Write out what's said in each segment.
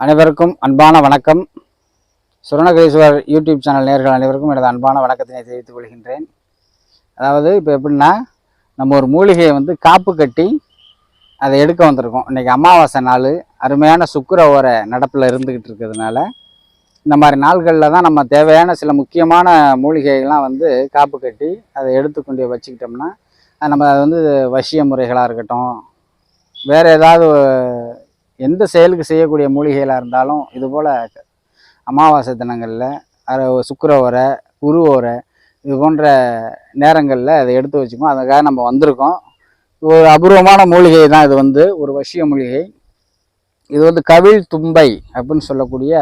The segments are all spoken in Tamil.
அனைவருக்கும் அன்பான வணக்கம். சுரணகரீஸ்வர் யூடியூப் சேனல் நேர்கள் அனைவருக்கும் எனது அன்பான வணக்கத்தினை தெரிவித்துக் கொள்கின்றேன். அதாவது இப்போ எப்படின்னா நம்ம ஒரு மூலிகையை வந்து காப்பு கட்டி அதை எடுக்க வந்திருக்கோம். இன்றைக்கி அமாவாசை நாள் அருமையான சுக்கிர ஓர நடப்பில் இருந்துக்கிட்டு இருக்கிறதுனால இந்த மாதிரி நாள்களில் தான் நம்ம தேவையான சில முக்கியமான மூலிகைகள்லாம் வந்து காப்பு கட்டி அதை எடுத்துக்கொண்டு வச்சுக்கிட்டோம்னா நம்ம அது வந்து வசிய முறைகளாக இருக்கட்டும் வேறு ஏதாவது எந்த செயலுக்கு செய்யக்கூடிய மூலிகைகளாக இருந்தாலும் இதுபோல் அமாவாசை தினங்களில் அரை சுக்கரவரை குரு ஓரை இது போன்ற நேரங்களில் அதை எடுத்து வச்சுக்கோம் அதுக்காக நம்ம வந்திருக்கோம். ஒரு அபூர்வமான மூலிகை தான் இது வந்து ஒரு வசிய மூலிகை. இது வந்து கவிழ் தும்பை அப்படின்னு சொல்லக்கூடிய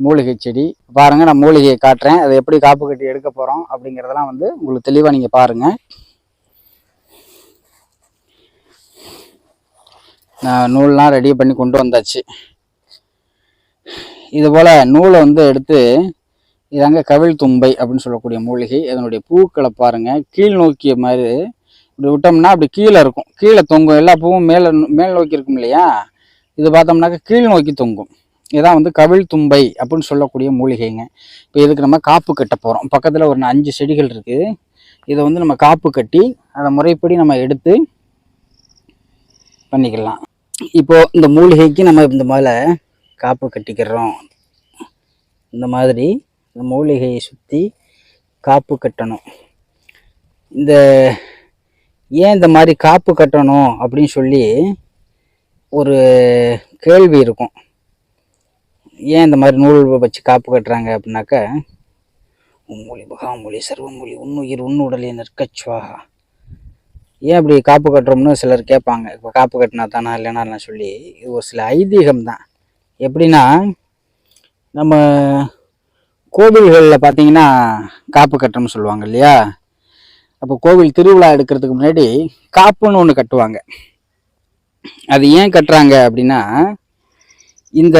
மூலிகை செடி. பாருங்கள் நான் மூலிகையை காட்டுறேன். அதை எப்படி காப்பு கட்டி எடுக்க போகிறோம் அப்படிங்கிறதெல்லாம் வந்து உங்களுக்கு தெளிவாக நீங்கள் பாருங்கள் நூல்லாம் ரெடி பண்ணி கொண்டு வந்தாச்சு. இது போல் நூலை வந்து எடுத்து இதாங்க கவிழ் தும்பை அப்படின்னு சொல்லக்கூடிய மூலிகை. அதனுடைய பூக்களை பாருங்கள் கீழ் நோக்கிய மாதிரி இப்படி விட்டோம்னா அப்படி கீழே இருக்கும். கீழே தொங்கும். எல்லா பூவும் மேலே மேல் நோக்கி இருக்கும் இல்லையா? இது பார்த்தோம்னாக்கா கீழ் நோக்கி தொங்கும். இதான் வந்து கவிழ் தும்பை அப்படின்னு சொல்லக்கூடிய மூலிகைங்க. இப்போ இதுக்கு நம்ம காப்பு கட்ட போகிறோம் பக்கத்தில் ஒரு அஞ்சு செடிகள் இருக்குது இதை வந்து நம்ம காப்பு கட்டி அதை முறைப்படி நம்ம எடுத்து பண்ணிக்கலாம். இப்போ இந்த மூலிகைக்கு நம்ம இந்த மேலே காப்பு கட்டிக்கிறோம். இந்த மாதிரி இந்த மூலிகையை சுற்றி காப்பு கட்டணும். இந்த ஏன் இந்த மாதிரி காப்பு கட்டணும் அப்படின்னு சொல்லி ஒரு கேள்வி இருக்கும். ஏன் இந்த மாதிரி நூல் வச்சு காப்பு கட்டுறாங்க அப்படின்னாக்கா உம்மொழி மகாமொழி சர்வமொழி உன்னுயிர் உன்னுடலே நிற்கச்சுவாகா ஏன் அப்படி காப்பு கட்டுறோம்னு சிலர் கேட்பாங்க. இப்போ காப்பு கட்டினா தானா இல்லைனா சொல்லி இது ஒரு சில ஐதீகம் தான். எப்படின்னா நம்ம கோவில்களில் பார்த்தீங்கன்னா காப்பு கட்டுறோம்னு சொல்லுவாங்க இல்லையா? அப்போ கோவில் திருவிழா எடுக்கிறதுக்கு முன்னாடி காப்புன்னு ஒன்று கட்டுவாங்க. அது ஏன் கட்டுறாங்க அப்படின்னா இந்த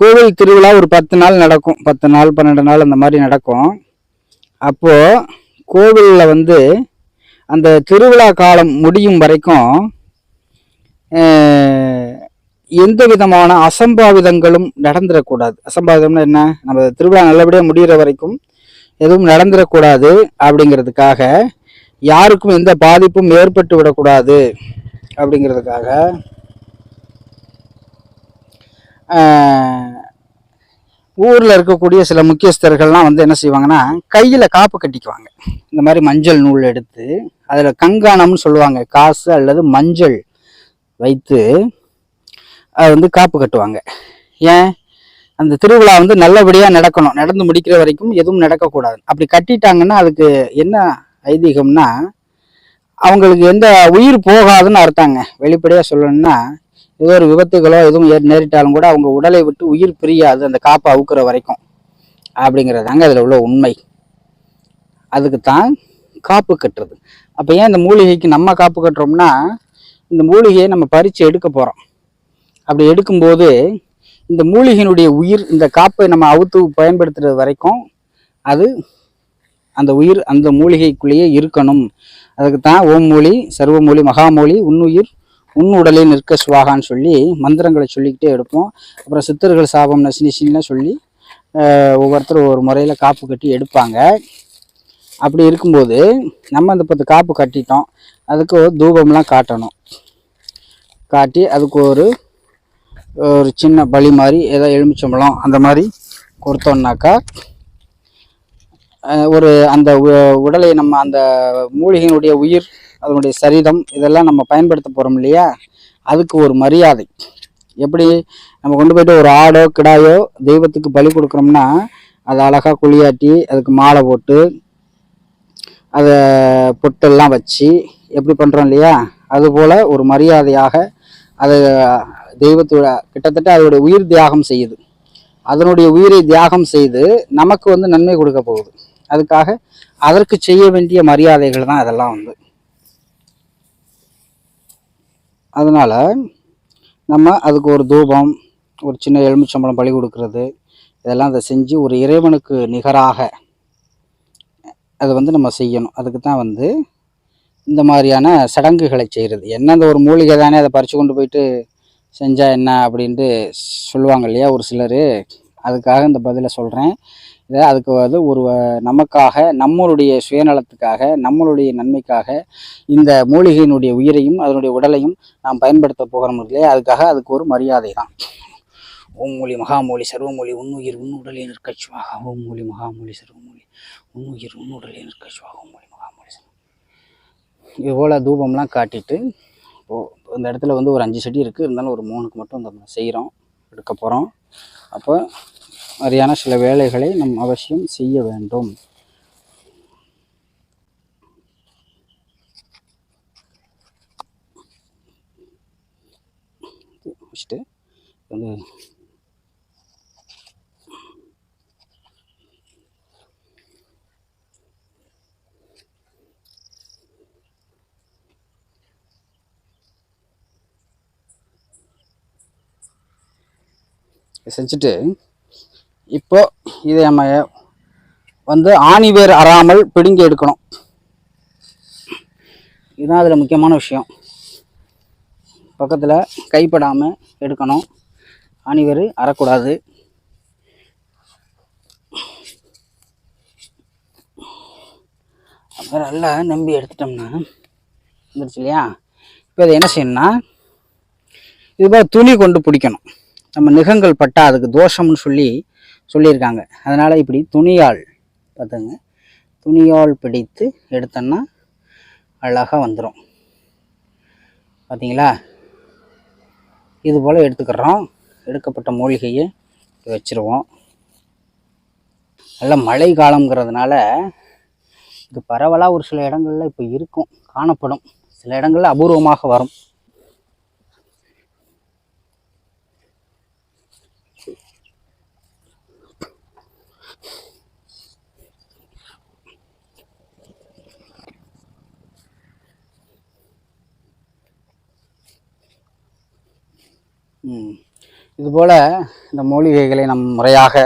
கோவில் திருவிழா ஒரு பத்து நாள் நடக்கும். பத்து நாள் பன்னெண்டு நாள் அந்த மாதிரி நடக்கும். அப்போது கோவிலில் வந்து அந்த திருவிழா காலம் முடியும் வரைக்கும் எந்த விதமான அசம்பாவிதங்களும் நடந்துடக்கூடாது அசம்பாவிதம்னா என்ன? நம்ம திருவிழா நல்லபடியாக முடிகிற வரைக்கும் எதுவும் நடந்துடக்கூடாது அப்படிங்கிறதுக்காக யாருக்கும் எந்த பாதிப்பும் ஏற்பட்டு விடக்கூடாது அப்படிங்கிறதுக்காக ஊரில் இருக்கக்கூடிய சில முக்கியஸ்தர்கள்லாம் வந்து என்ன செய்வாங்கன்னா கையில் காப்பு கட்டிக்குவாங்க. இந்த மாதிரி மஞ்சள் நூல் எடுத்து அதில் கங்காணம்னு சொல்லுவாங்க. காசு அல்லது மஞ்சள் வைத்து அது வந்து காப்பு கட்டுவாங்க. ஏன்? அந்த திருவிழா வந்து நல்லபடியாக நடக்கணும். நடந்து முடிக்கிற வரைக்கும் எதுவும் நடக்கக்கூடாது. அப்படி கட்டிட்டாங்கன்னா அதுக்கு என்ன ஐதீகம்னா அவங்களுக்கு எந்த உயிர் போகாதுன்னு அர்த்தாங்க. வெளிப்படையாக சொல்லணும்னா ஏதோ ஒரு விபத்துகளோ எதுவும் நேரிட்டாலும் கூட அவங்க உடலை விட்டு உயிர் பிரியாது அந்த காப்பை அவுக்குற வரைக்கும். அப்படிங்கிறதாங்க அதில் உள்ள உண்மை. அதுக்கு தான் காப்பு கட்டுறது. அப்போ ஏன் இந்த மூலிகைக்கு நம்ம காப்பு கட்டுறோம்னா இந்த மூலிகையை நம்ம பறித்து எடுக்க போகிறோம் அப்படி எடுக்கும்போது இந்த மூலிகையினுடைய உயிர் இந்த காப்பை நம்ம அவுத்து பயன்படுத்துறது வரைக்கும் அது அந்த உயிர் அந்த மூலிகைக்குள்ளேயே இருக்கணும். அதுக்கு தான் ஓம் மூலி சர்வமூலி மகாமூலி உன்னுயிர் உன் உடலே நிற்க சுவாகான்னு சொல்லி மந்திரங்களை சொல்லிக்கிட்டே எடுப்போம். அப்புறம் சித்தர்கள் சாபம் நசினிசின்லாம் சொல்லி ஒவ்வொருத்தரும் ஒரு முறையில் காப்பு கட்டி எடுப்பாங்க. அப்படி இருக்கும்போது நம்ம அந்த பத்து காப்பு கட்டிட்டோம். அதுக்கு ஒரு தூபம்லாம் காட்டணும். காட்டி அதுக்கு ஒரு ஒரு சின்ன பலி மாதிரி ஏதோ எலுமிச்சம்பழம் அந்த மாதிரி கொடுத்தோம்னாக்கா ஒரு அந்த உ- உடலை நம்ம அந்த மூலிகையினுடைய உயிர் அதனுடைய சரீரம் இதெல்லாம் நம்ம பயன்படுத்த போகிறோம் இல்லையா? அதுக்கு ஒரு மரியாதை. எப்படி நம்ம கொண்டு போயிட்டு ஒரு ஆடோ கிடாயோ தெய்வத்துக்கு பலி கொடுக்குறோம்னா அதை அழகாக குளியாட்டி அதுக்கு மாலை போட்டு அதை பொட்டெல்லாம் வச்சு எப்படி பண்ணுறோம் இல்லையா? அதுபோல் ஒரு மரியாதையாக அது தெய்வத்தோட கிட்டத்தட்ட அதோட உயிர் தியாகம் செய்யுது. அதனுடைய உயிரை தியாகம் செய்து நமக்கு வந்து நன்மை கொடுக்க போகுது. அதுக்காக அதற்கு செய்ய வேண்டிய மரியாதைகள் தான் அதெல்லாம் வந்து. அதனால் நம்ம அதுக்கு ஒரு தூபம் ஒரு சின்ன எலுமிச்சம்பழம் பலி கொடுக்கறது இதெல்லாம் அதை செஞ்சு ஒரு இறைவனுக்கு நிகராக அதை வந்து நம்ம செய்யணும். அதுக்கு தான் வந்து இந்த மாதிரியான சடங்குகளை செய்கிறது என்ன அந்த ஒரு மூலிகை தானே அதை பறித்து கொண்டு போயிட்டு செஞ்சால் என்ன அப்படின்ட்டு சொல்லுவாங்க இல்லையா ஒரு சிலர். அதுக்காக இந்த பதிலை சொல்கிறேன் இதை அதுக்கு வந்து ஒரு நமக்காக நம்மளுடைய சுயநலத்துக்காக நம்மளுடைய நன்மைக்காக இந்த மூலிகையினுடைய உயிரையும் அதனுடைய உடலையும் நாம் பயன்படுத்த போகிறோம் இல்லையா? அதுக்காக அதுக்கு ஒரு மரியாதை தான். ஓம் மொழி மகாமொழி சர்வமொழி உன்னுயிர் உன்னுடலே நிற்கச்சுவாக. ஓம் மொழி மகாமொழி சர்வமொழி உன்னுயிர் உன்னுடலே நிற்கச்சுவாக. ஓம் மொழி மகாமொழி இது போல் தூபம்லாம் காட்டிட்டு இப்போது இந்த இடத்துல வந்து ஒரு அஞ்சு செடி இருக்குது இருந்தாலும் ஒரு மூணுக்கு மட்டும் இந்த செய்கிறோம் எடுக்க போகிறோம் அப்போ மாதிரியான சில வேலைகளை நம் அவசியம் செய்ய வேண்டும். வச்சுட்டு வந்து செஞ்சுட்டு இப்போ இதை நம்ம வந்து ஆணி வேர் அறாமல் பிடுங்கி எடுக்கணும். இதுதான் அதில் முக்கியமான விஷயம். பக்கத்தில் கைப்படாமல் எடுக்கணும். ஆணி வேர் அறக்கூடாது. அப்புறம் நல்லா நம்பி எடுத்துட்டோம்னா வந்துருச்சு இல்லையா? இப்போ இதை என்ன செய்யணும்னா இது போல் துணி கொண்டு பிடிக்கணும். நம்ம நிகங்கள் பட்டா அதுக்கு தோஷம்னு சொல்லி சொல்லியிருக்காங்க. அதனால் இப்படி துணியால் பார்த்துங்க துணியால் பிடித்து எடுத்தோன்னா அழகாக வந்துடும் பார்த்தீங்களா இது போல் எடுத்துக்கிறோம். எடுக்கப்பட்ட மூலிகையை வச்சுருவோம். நல்ல மழை காலங்கிறதுனால இது பரவலாக ஒரு சில இடங்களில் இப்போ இருக்கும் காணப்படும். சில இடங்களில் அபூர்வமாக வரும். இதுபோல் இந்த மூலிகைகளை நம் முறையாக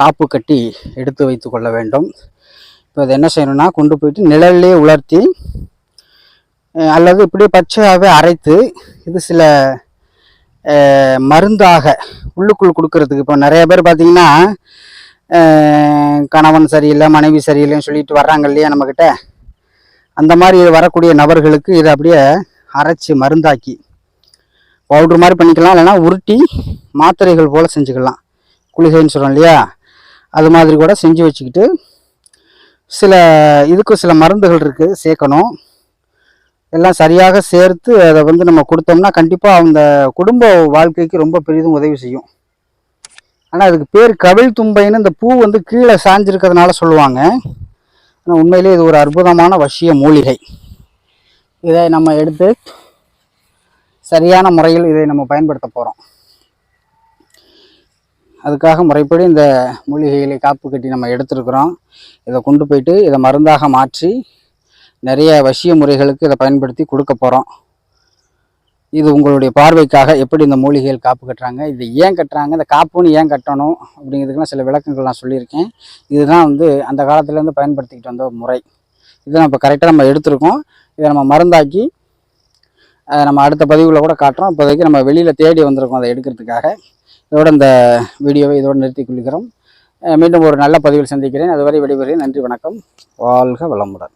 காப்பு கட்டி எடுத்து வைத்து கொள்ள வேண்டும். இப்போ இதை என்ன செய்யணும்னா கொண்டு போயிட்டு நிழல்லே உலர்த்தி அல்லது இப்படியே பச்சையாகவே அரைத்து இது சில மருந்தாக உள்ளுக்குள் கொடுக்கறதுக்கு. இப்போ நிறைய பேர் பார்த்தீங்கன்னா கணவன் சரியில்லை மனைவி சரியில்லைன்னு சொல்லிட்டு வர்றாங்க இல்லையா நம்மக்கிட்ட அந்த மாதிரி வரக்கூடிய நபர்களுக்கு இதை அப்படியே அரைச்சி மருந்தாக்கி பவுட்ரு மாதிரி பண்ணிக்கலாம் இல்லைன்னா உருட்டி மாத்திரைகள் போல் செஞ்சுக்கலாம். குளிகைன்னு சொல்கிறோம் இல்லையா? அது மாதிரி கூட செஞ்சு வச்சுக்கிட்டு சில இதுக்கு சில மருந்துகள் இருக்குது சேர்க்கணும். எல்லாம் சரியாக சேர்த்து அதை வந்து நம்ம கொடுத்தோம்னா கண்டிப்பாக அந்த குடும்ப வாழ்க்கைக்கு ரொம்ப பெரிதும் உதவி செய்யும். ஆனால் அதுக்கு பேர் கவிழ் தும்பைன்னு இந்த பூ வந்து கீழே சாஞ்சிருக்கிறதுனால சொல்லுவாங்க. ஆனால் உண்மையிலே இது ஒரு அற்புதமான வசிய மூலிகை. இதை நம்ம எடுத்து சரியான முறையில் இதை நம்ம பயன்படுத்த போகிறோம் அதுக்காக முறைப்படி இந்த மூலிகைகளை காப்பு கட்டி நம்ம எடுத்துருக்குறோம். இதை கொண்டு போயிட்டு இதை மருந்தாக மாற்றி நிறைய வசிய முறைகளுக்கு இதை பயன்படுத்தி கொடுக்க போகிறோம் இது உங்களுடைய பார்வைக்காக எப்படி இந்த மூலிகைகள் காப்பு கட்டுறாங்க இது ஏன் கட்டுறாங்க இந்த காப்புன்னு ஏன் கட்டணும் அப்படிங்கிறதுக்குலாம் சில விளக்கங்கள் நான் சொல்லியிருக்கேன். இதுதான் வந்து அந்த காலத்துலேருந்து பயன்படுத்திக்கிட்டு வந்த முறை. இதை நம்ம கரெக்டாக நம்ம எடுத்திருக்கோம். இதை நம்ம மருந்தாக்கி நம்ம அடுத்த பதிவில் கூட காட்டுறோம். இப்போதைக்கு நம்ம வெளியில் தேடி வந்திருக்கோம் அதை எடுக்கிறதுக்காக. இதோட இந்த வீடியோவை இதோடு நிறுத்திக் கொள்கிறோம். மீண்டும் ஒரு நல்ல பதிவில் சந்திக்கிறேன். அதுவரை விடைபெறுகிறேன். நன்றி வணக்கம். வாழ்க வளமுடன்.